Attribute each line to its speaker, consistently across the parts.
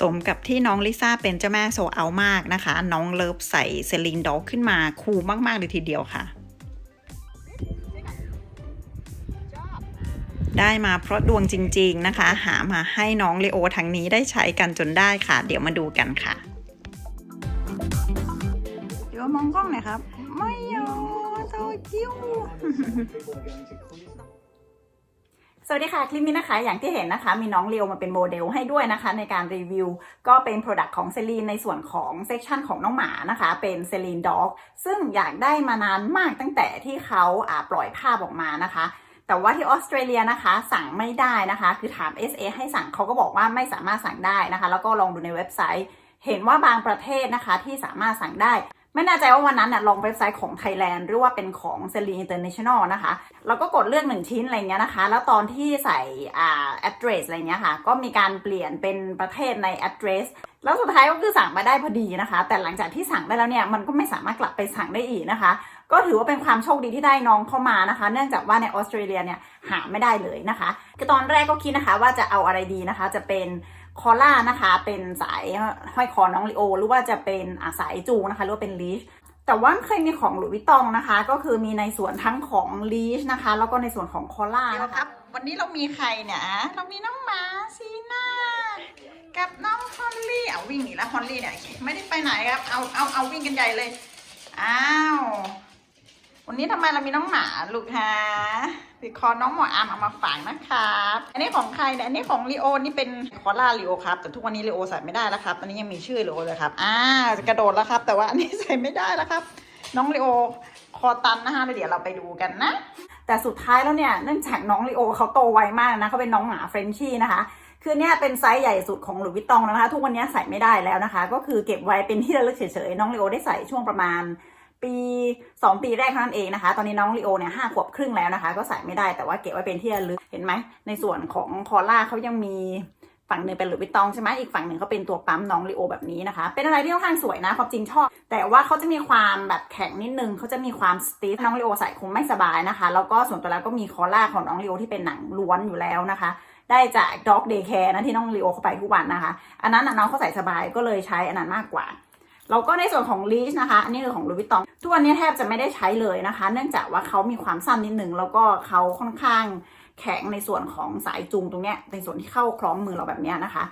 Speaker 1: สมกับที่น้องลิซ่าเป็นเจ้าแม่โซเอามากนะคะ น้องเลิฟใส่เซลินด็อกขึ้นมาคูลมากๆเลยทีเดียวค่ะ ได้มาเพราะดวงจริง ๆนะคะ หามาให้น้องเลโอทั้งนี้ได้ใช้กันจนได้ค่ะ เดี๋ยวมาดูกันค่ะ เดี๋ยวมองกล้องหน่อยครับ ไม่ยอโตกิ้ว สวัสดีค่ะ คลิปนี้นะคะ อย่างที่เห็นนะคะ มีน้องเลียวมาเป็นโมเดลให้ด้วยนะคะ ในการรีวิว ก็เป็น Product ของเซรีนในส่วนของเซ c ชันของน้องหมานะคะ เป็นเซรีนด็อกซึ่งอยากได้มานานมากตั้งแต่ที่เขาอ่าปล่อยภาพออกมานะคะ แต่ว่าที่ออสเตรเลียนะคะ สั่งไม่ได้นะคะ คือถาม SA ให้สั่งเขาก็บอกว่าไม่สามารถสั่งได้นะคะ แล้วก็ลองดูในเว็บไซต์ เห็นว่าบางประเทศนะคะที่สามารถสั่งได้ ไม่แน่ใจว่าวันนั้นน่ะลองเว็บไซต์ของไทยแลนด์หรือว่าเป็นของเซรีอินเตอร์เนชั่นแนลนะคะแล้วก็กดเลือกหนึ่งชิ้นอะไรเงี้ยนะคะ แล้วตอนที่ใส่อ่า address อะไรเงี้ยค่ะ ก็มีการเปลี่ยนเป็นประเทศใน address แล้วสุดท้ายก็คือสั่งมาได้พอดีนะคะ แต่หลังจากที่สั่งได้แล้วเนี่ยมันก็ไม่สามารถกลับไปสั่งได้อีกนะคะ ก็ถือว่าเป็นความโชคดีที่ได้น้องเข้ามานะคะ เนื่องจากว่าในออสเตรเลียเนี่ยหาไม่ได้เลยนะคะคือตอนแรกก็คิดนะคะว่าจะเอาอะไรดีนะคะ จะเป็น คอล่านะคะ เป็นสายห้อยคอน้องลิโอ หรือว่าจะเป็นสายจูนะคะ หรือว่าเป็นลีชแต่ว่าเคยมีของหลุยส์วิตตองนะคะ ก็คือมีในส่วนทั้งของลีชนะคะ แล้วก็ในส่วนของคอล่านะคะวันนี้เรามีใครเนี่ยเรามีน้องหมาซีน่ากับน้องฮอลลี่เอาวิ่งหนีแล้วฮอลลี่เนี่ยไม่ได้ไปไหนครับเอาเอาเอาวิ่งกันใหญ่เลยอ้าว วันนี้ทำไมเรามีน้องหมาลูกฮะพี่คอน้องหมออามเอามาฝากนะครับ อันนี้ของใครเนี่ยอันนี้ของลีโอนี่เป็นคอล่าลีโอครับ แต่ทุกวันนี้ลีโอใส่ไม่ได้แล้วครับ ตอนนี้ยังมีชื่อลีโอเลยครับ อ่ากระโดดแล้วครับ แต่ว่าอันนี้ใส่ไม่ได้แล้วครับ น้องลีโอคอตันนะคะเดี๋ยวเราไปดูกันนะ แต่สุดท้ายแล้วเนี่ยเนื่องจากน้องลีโอเขาโตไวมากนะเขาเป็นน้องหมาเฟรนชี่นะคะคือเนี่ยเป็นไซส์ใหญ่สุดของหลุยส์วิตตองนะคะ ทุกวันนี้ใส่ไม่ได้แล้วนะคะ ก็คือเก็บไว้เป็นที่ระลึกเฉยๆน้องลีโอได้ใส่ช่วงประมาณ ปี 2 ปีแรกเท่านั้นเองนะคะ ตอนนี้น้องลีโอเนี่ยห้าขวบครึ่งแล้วนะคะ ก็ใส่ไม่ได้แต่ว่าเก็บไว้เป็นที่ระลึกเห็นไหม ในส่วนของคอล่าเขายังมีฝั่งหนึ่งเป็นหลุยส์วิตตองใช่ไหมอีกฝั่งหนึ่งเขาเป็นตัวปั๊มน้องลีโอแบบนี้นะคะ เป็นอะไรที่ค่อนข้างสวยนะความจริงชอบ แต่ว่าเขาจะมีความแบบแข็งนิดนึงเขาจะมีความสตีฟน้องลีโอใส่คงไม่สบายนะคะ แล้วก็ส่วนตัวแล้วก็มีคอล่าของน้องลีโอที่เป็นหนังล้วนอยู่แล้วนะคะ ได้จาก Dog Day Care นะที่น้องลีโอเข้าไปทุกวันนะคะ อันนั้นน้องเขาใส่สบายก็เลยใช้อันนั้นมากกว่าแล้วก็ในส่วนของลีชนะคะ อันนี้คือของลูวิตตอง ทุกวันนี้แทบจะไม่ได้ใช้เลยนะคะ เนื่องจากว่าเขามีความสั้นนิดหนึ่งแล้วก็เขาค่อนข้างแข็งในส่วนของสายจูงตรงเนี้ยในส่วนที่เข้าคล้องมือเราแบบเนี้ยนะคะ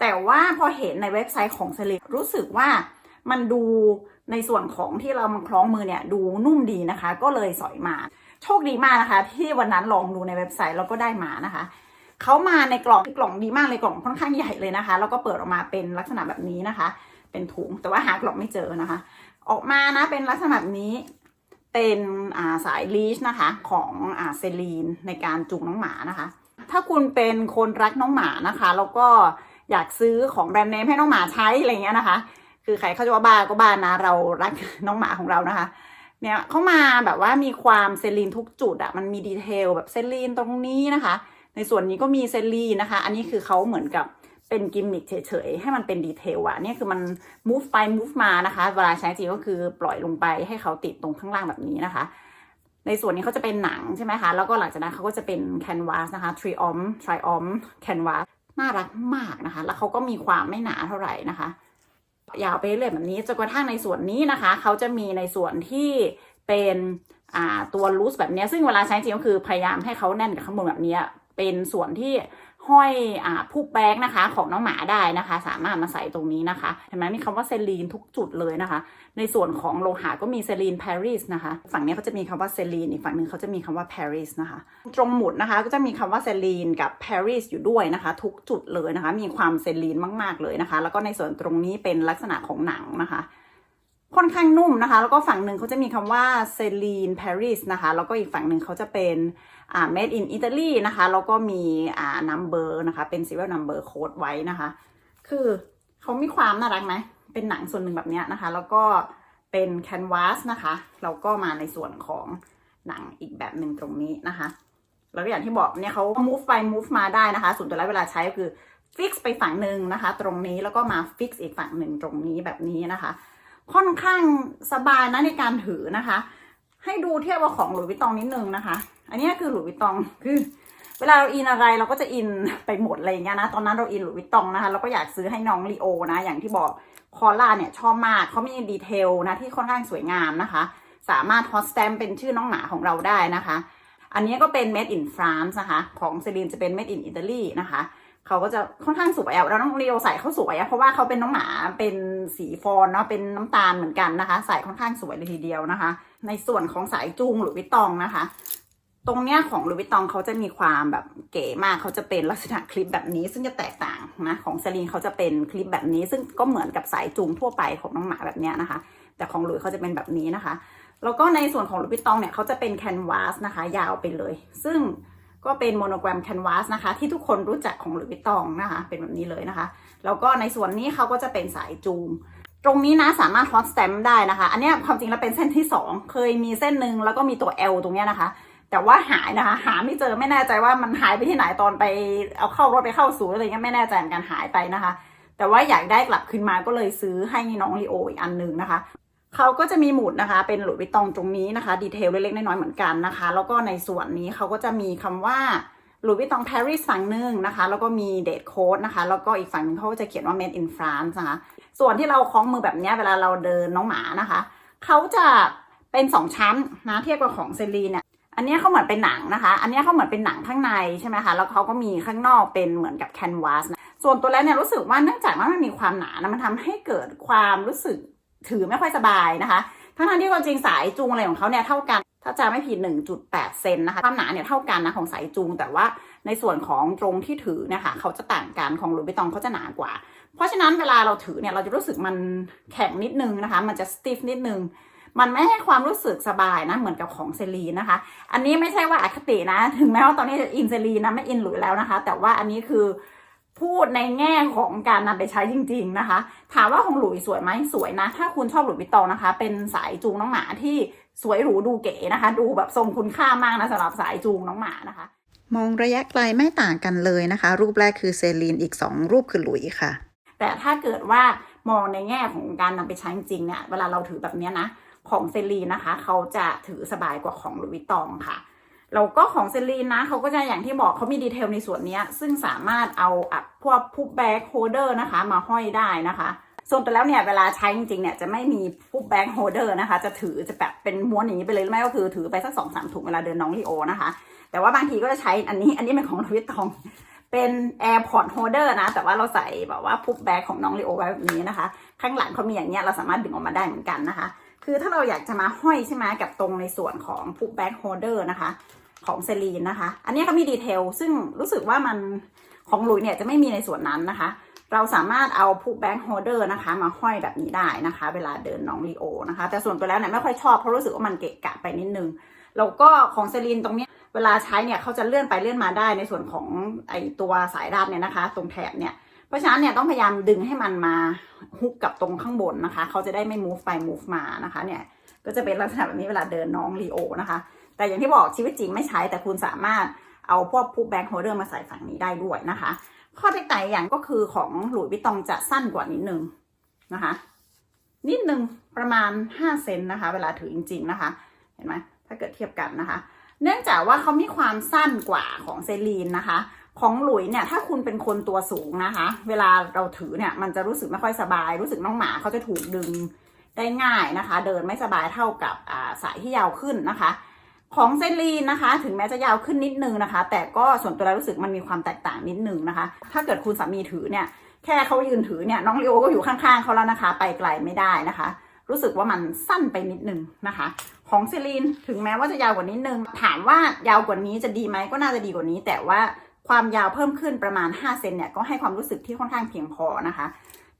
Speaker 1: แต่ว่าพอเห็นในเว็บไซต์ของเซเลรู้สึกว่ามันดูในส่วนของที่เรามาคล้องมือเนี่ยดูนุ่มดีนะคะ ก็เลยสอยมา โชคดีมากนะคะ ที่วันนั้นลองดูในเว็บไซต์แล้วก็ได้มานะคะเขามาในกล่องกล่องดีมากเลยกล่องค่อนข้างใหญ่เลยนะคะ แล้วก็เปิดออกมาเป็นลักษณะแบบนี้นะคะ เป็นถุง แต่ว่าหากลองไม่เจอนะคะ ออกมานะเป็นลักษณะแบบนี้เป็นาสายลีชนะคะของอเซลีนในการจูงน้องหมานะคะ ถ้าคุณเป็นคนรักน้องหมานะคะ แล้วก็อยากซื้อของแบรนด์เนมให้น้องหมาใช้อะไรเงี้ยนะคะ คือใครเขาจะว่าบ้าก็บ้านะเรารักน้องหมาของเรานะคะ เนี่ยเขามาแบบว่ามีความเซลีนทุกจุดอะมันมีดีเทลแบบเซลีนตรงนี้นะคะ ในส่วนนี้ก็มีเซลีนนะคะ อันนี้คือเขาเหมือนกับ เป็นกิมมิคเฉยๆ ให้มันเป็นดีเทลอะเนี่ยคือมัน move ไป move มานะคะ เวลาใช้จริงก็คือปล่อยลงไปให้เขาติดตรงข้างล่างแบบนี้นะคะ ในส่วนนี้เขาจะเป็นหนังใช่ไหมคะ แล้วก็หลังจากนั้นเขาก็จะเป็นแคนวาสนะคะ triom triom canvas น่ารักมากนะคะ แล้วเขาก็มีความไม่หนาเท่าไหร่นะคะ ยาวไปเรื่อยแบบนี้จนกระทั่งในส่วนนี้นะคะ เขาจะมีในส่วนที่เป็นตัวลูสแบบนี้ซึ่งเวลาใช้จริงก็คือพยายามให้เขาแน่นกับข้างบนแบบนี้เป็นส่วนที่ ห้อยอ่าผู้แบกนะคะ ของน้องหมาได้นะคะ สามารถมาใส่ตรงนี้นะคะเห็นไหมมีคำว่าเซลีนทุกจุดเลยนะคะ ในส่วนของโลหะก็มีเซลีนปารีสนะคะ ฝั่งนี้เขาจะมีคำว่าเซลีนอีกฝั่งหนึ่งเขาจะมีคำว่าปารีสนะคะ ตรงหมุดนะคะก็จะมีคำว่าเซลีนกับปารีสอยู่ด้วยนะคะ ทุกจุดเลยนะคะ มีความเซลีนมาก ๆเลยนะคะ แล้วก็ในส่วนตรงนี้เป็นลักษณะของหนังนะคะ ค่อนข้างนุ่มนะคะ แล้วก็ฝั่งหนึ่งเขาจะมีคำว่าเซลีนปารีสนะคะ แล้วก็อีกฝั่งหนึ่งเขาจะเป็นอ่า made in Italy นะคะ แล้วก็มีอ่า number นะคะ เป็น serial number code ไว้นะคะ คือเขามีความน่ารักไหม เป็นหนังส่วนหนึ่งแบบเนี้ยนะคะ แล้วก็เป็น canvas นะคะ แล้วก็มาในส่วนของหนังอีกแบบหนึ่งตรงนี้นะคะ แล้วก็อย่างที่บอกเนี่ยเขา move ไป move มาได้นะคะ ส่วนตัวแล้วเวลาใช้ก็คือ fix ไปฝั่งหนึ่งนะคะ ตรงนี้แล้วก็มา fix อีกฝั่งหนึ่งตรงนี้แบบนี้นะคะ ค่อนข้างสบายนะในการถือนะคะ ให้ดูเทียบกับของหลุยส์วิตตองนิดนึงนะคะ อันนี้คือหลุยส์วิตตองคือ เวลาเราอินอะไรเราก็จะอินไปหมดอะไรอย่างเงี้ยนะ ตอนนั้นเราอินหลุยส์วิตตองนะคะ เราก็อยากซื้อให้น้องลีโอนะ อย่างที่บอกคอล่าเนี่ยชอบมากเขามีดีเทลนะที่ค่อนข้างสวยงามนะคะ สามารถฮอตสแตมเป็นชื่อน้องหมาของเราได้นะคะ อันนี้ก็เป็น made in France นะคะ ของเซรีนจะเป็น made in Italy นะคะ เขาก็จะค่อนข้างสวยอะแล้วน้องเลีโอใส่เขาสวยอะเพราะว่าเขาเป็นน้องหมาเป็นสีฟอนเนาะเป็นน้ำตาลเหมือนกันนะคะ ใส่ค่อนข้างสวยเลยทีเดียวนะคะ ในส่วนของสายจูงหรือวิตองนะคะ ตรงเนี้ยของลุยวิตองเขาจะมีความแบบเก๋มากเขาจะเป็นลักษณะคลิปแบบนี้ ซึ่งจะแตกต่างนะของเซรีนเขาจะเป็นคลิปแบบนี้ ซึ่งก็เหมือนกับสายจูงทั่วไปของน้องหมาแบบเนี้ยนะคะ แต่ของหลุยเขาจะเป็นแบบนี้นะคะแล้วก็ในส่วนของลุยส์วิตตองเนี่ยเขาจะเป็นแคนวาสนะคะ ยาวไปเลย ซึ่ง ก็เป็นโมโนแกรมแคนวาสนะคะ ที่ทุกคนรู้จักของหลุยส์วิตตองนะคะ เป็นแบบนี้เลยนะคะ แล้วก็ในส่วนนี้เขาก็จะเป็นสายจูง ตรงนี้นะสามารถฮอตสแตมได้นะคะ อันนี้ความจริงแล้วเป็นเส้นที่ 2 เคยมีเส้นหนึ่งแล้วก็มีตัว L ตรงเนี้ยนะคะ แต่ว่าหายนะคะ หาไม่เจอไม่แน่ใจว่ามันหายไปที่ไหนตอนไปเอาเข้ารถไปเข้าศูนย์อะไรเงี้ยไม่แน่ใจเหมือนกันหายไปนะคะ แต่ว่าอยากได้กลับคืนมาก็เลยซื้อให้น้องลีโออีกอันหนึ่งนะคะ เขาก็จะมีหมุดนะคะ เป็นหลุยส์วิตตองตรงนี้นะคะ ดีเทลเล็กๆน้อยๆเหมือนกันนะคะ แล้วก็ในส่วนนี้เขาก็จะมีคำว่าหลุยส์วิตตองปารีสฝั่งหนึ่งนะคะ แล้วก็มีเดทโค้ดนะคะ แล้วก็อีกฝั่งหนึงเขาก็จะเขียนว่า made in France นะคะ ส่วนที่เราคล้องมือแบบนี้เวลาเราเดินน้องหมานะคะ เขาจะเป็นสองชั้นนะเทียบกับของเซรีเนี่ย อันนี้เขาเหมือนเป็นหนังนะคะ อันนี้เขาเหมือนเป็นหนังข้างในใช่ไหมคะ แล้วเขาก็มีข้างนอกเป็นเหมือนกับแคนวาสนะ ส่วนตัวแล้วเนี่ยรู้สึกว่าเนื่องจากว่ามันมีความหนานะมันทำให้เกิดความรู้สึก ถือไม่ค่อยสบายนะคะ ทั้งๆที่ความจริงสายจูงอะไรของเขาเนี่ยเท่ากัน ถ้าจะไม่ผิด 1.8 เซนนะคะ ความหนาเนี่ยเท่ากันนะของสายจูง แต่ว่าในส่วนของตรงที่ถือเนะคะเขาจะต่างกันของหลุยส์วิตตองเขาจะหนากว่า เพราะฉะนั้นเวลาเราถือเนี่ยเราจะรู้สึกมันแข็งนิดนึงนะคะ มันจะสติฟนิดนึงมันไม่ให้ความรู้สึกสบายนะ เหมือนกับของเซรีนะคะ อันนี้ไม่ใช่ว่าอคตินะ ถึงแม้ว่าตอนนี้จะอินเซรีนนะไม่อินหลุยแล้วนะคะ แต่ว่าอันนี้คือ พูดในแง่ของการนำไปใช้จริง ๆนะคะ ถามว่าของหลุยสวยไหมสวยนะ ถ้าคุณชอบหลุยส์วิตตองนะคะ เป็นสายจูงน้องหมาที่สวยหรูดูเก๋นะคะ ดูแบบทรงคุณค่ามากนะสำหรับสายจูงน้องหมานะคะ
Speaker 2: มองระยะไกลไม่ต่างกันเลยนะคะ รูปแรกคือเซรีนอีก 2 รูปคือหลุยส์ค่ะ
Speaker 1: แต่ถ้าเกิดว่ามองในแง่ของการนำไปใช้จริงๆเนี่ยเวลาเราถือแบบเนี้ยนะของเซรีนนะคะ เขาจะถือสบายกว่าของหลุยส์วิตตองค่ะ แล้วก็ของเซรีนนะเขาก็จะอย่างที่บอกเขามีดีเทลในส่วนนี้ ซึ่งสามารถเอาอะพวกพุบแบ็กโฮเดอร์นะคะ มาห้อยได้นะคะส่วนตัวแล้วเนี่ยเวลาใช้จริงๆเนี่ยจะไม่มีพุบแบ็กโฮเดอร์นะคะ จะถือจะแบบเป็นม้วนอย่างนี้ไปเลยไม่ก็คือถือไปสักสองสามถุงเวลาเดินน้องลีโอนะคะ แต่ว่าบางทีก็จะใช้อันนี้อันนี้เป็นของหลุยส์วิตตองเป็น AirPod Holder นะ แต่ว่าเราใส่แบบว่าพุบแบ็กของน้องลีโอไว้แบบนี้นะคะ ข้างหลังเขามีอย่างเงี้ยเราสามารถดึงออกมาได้เหมือนกันนะคะ คือถ้าเราอยากจะมาห้อยใช่ไหมกับตรงในส่วนของพุบแบ็กโฮเดอร์นะคะ ของเซรีนนะคะ อันนี้เขามีดีเทลซึ่งรู้สึกว่ามันของหลุยเนี่ยจะไม่มีในส่วนนั้นนะคะ เราสามารถเอาพุบแบ็กโฮเดอร์นะคะ มาห้อยแบบนี้ได้นะคะ เวลาเดินน้องลีโอนะคะ แต่ส่วนตัวแล้วเนี่ยไม่ค่อยชอบเพราะรู้สึกว่ามันเกะกะไปนิดนึงแล้วก็ของเซรีนตรงนี้เวลาใช้เนี่ยเขาจะเลื่อนไปเลื่อนมาได้ในส่วนของไอตัวสายรัดเนี่ยนะคะ ตรงแถบเนี่ย เพราะฉะนั้นเนี่ยต้องพยายามดึงให้มันมาฮุกกับตรงข้างบนนะคะ เขาจะได้ไม่ move ไป move มานะคะเนี่ยก็จะเป็นลักษณะแบบนี้เวลาเดินน้องลีโอนะคะ แต่อย่างที่บอกชีวิตจริงไม่ใช้แต่คุณสามารถเอาพวกพูแบงค์โฮเดอร์มาใส่ฝั่งนี้ได้ด้วยนะคะ ข้อแตกต่างอย่างก็คือของหลุยส์วิตตองจะสั้นกว่านิดนึงนะคะ นิดนึงประมาณ 5 เซนนะคะ เวลาถือจริง ๆนะคะ เห็นไหมถ้าเกิดเทียบกันนะคะ เนื่องจากว่าเขามีความสั้นกว่าของเซรีนนะคะ ของหลุยเนี่ยถ้าคุณเป็นคนตัวสูงนะคะ เวลาเราถือเนี่ยมันจะรู้สึกไม่ค่อยสบาย รู้สึกน้องหมาเขาจะถูกดึงได้ง่ายนะคะ เดินไม่สบายเท่ากับาสายที่ยาวขึ้นนะคะ ของเซรีนนะคะ ถึงแม้จะยาวขึ้นนิดนึงนะคะ แต่ก็ส่วนตัวแล้วรู้สึกมันมีความแตกต่างนิดนึงนะคะ ถ้าเกิดคุณสามีถือเนี่ยแค่เขายืนถือเนี่ยน้องลีโอก็อยู่ข้างๆเขาแล้วนะคะ ไปไกลไม่ได้นะคะ รู้สึกว่ามันสั้นไปนิดนึงนะคะ ของเซรีนถึงแม้ว่าจะยาวกว่านิดนึงถามว่ายาวกว่านี้จะดีไหมก็น่าจะดีกว่านี้ แต่ว่า ความยาวเพิ่มขึ้นประมาณ 5 เซนเนี่ยก็ให้ความรู้สึกที่ค่อนข้างเพียงพอนะคะ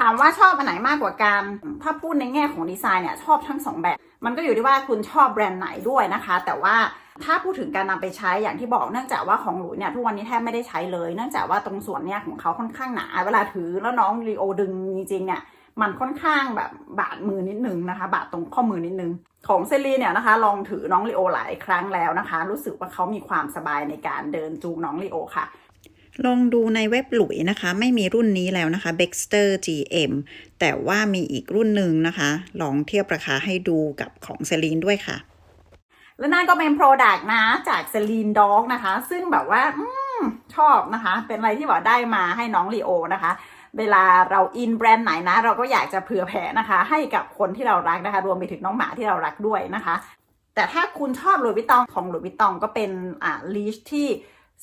Speaker 1: ถามว่าชอบอันไหนมากกว่ากัน ถ้าพูดในแง่ของดีไซน์เนี่ยชอบทั้งสองแบบ มันก็อยู่ที่ว่าคุณชอบแบรนด์ไหนด้วยนะคะ แต่ว่าถ้าพูดถึงการนำไปใช้อย่างที่บอกเนื่องจากว่าของหลุยเนี่ยทุกวันนี้แทบไม่ได้ใช้เลย เนื่องจากว่าตรงส่วนเนี่ยของเขาค่อนข้างหนา เวลาถือแล้วน้องรีโอดึงจริงๆเนี่ย มันค่อนข้างแบบบาดมือนิดนึงนะคะ บาดตรงข้อมือนิดนึง ของเซรีเนี่ยนะคะ ลองถือน้องลีโอหลายครั้งแล้วนะคะ รู้สึกว่าเขามีความสบายในการเดินจูงน้องลีโอค่ะ
Speaker 2: ลองดูในเว็บหลุยนะคะ ไม่มีรุ่นนี้แล้วนะคะ Baxter GM แต่ว่ามีอีกรุ่นหนึ่งนะคะ ลองเทียบราคาให้ดูกับของเซรีนด้วยค่ะ
Speaker 1: และนั่นก็เป็นโปรดักต์นะจากเซรีนด็อกนะคะ ซึ่งแบบว่าอืมมชอบนะคะ เป็นอะไรที่บอกได้มาให้น้องลีโอนะคะ เวลาเราอินแบรนด์ไหนนะ เราก็อยากจะเผื่อแผ่นะคะ ให้กับคนที่เรารักนะคะ รวมไปถึงน้องหมาที่เรารักด้วยนะคะ แต่ถ้าคุณชอบหลุยส์วิตตองของหลุยส์วิตตองก็เป็นอ่าลีชที่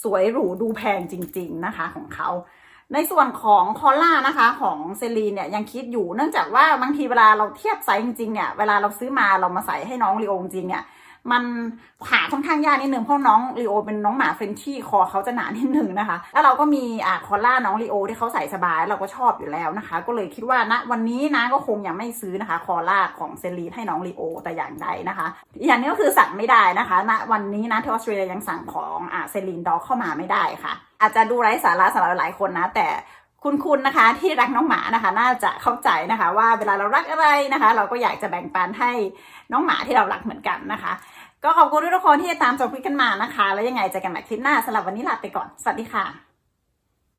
Speaker 1: สวยหรูดูแพงจริง ๆนะคะของเขาในส่วนของคอล่านะคะของเซรีนเนี่ยยังคิดอยู่เนื่องจากว่าบางทีเวลาเราเทียบไซส์จริงๆเนี่ยเวลาเราซื้อมาเรามาใส่ให้น้องลีโอจริงเนี่ย มันหาค่อนข้างยากนิดนึงเพราะน้องลีโอเป็นน้องหมาเฟนชี่คอเขาจะหนานิดนึงนะคะ แล้วเราก็มีอ่าคอล่าน้องลีโอที่เขาใส่สบายเราก็ชอบอยู่แล้วนะคะ ก็เลยคิดว่าณวันนี้นะก็คงยังไม่ซื้อนะคะ คอล่าของเซรีนให้น้องลีโอแต่อย่างใดนะคะอย่างนึงก็คือสั่งไม่ได้นะคะณวันนี้นะที่ออสเตรเลียยังสั่งของอ่าเซรีนด็อกเข้ามาไม่ได้ค่ะ อาจจะดูไร้สาระสำหรับหลายคนนะ แต่คุณคุณนะคะที่รักน้องหมานะคะ น่าจะเข้าใจนะคะ ว่าเวลาเรารักอะไรนะคะ เราก็อยากจะแบ่งปันให้น้องหมาที่เรารักเหมือนกันนะคะ ก็ขอบคุณทุกคนที่ตามชมคลิปกันมานะคะ แล้วยังไงเจอกันใหม่คลิปหน้าสำหรับวันนี้ลาไปก่อน สวัสดีค่ะ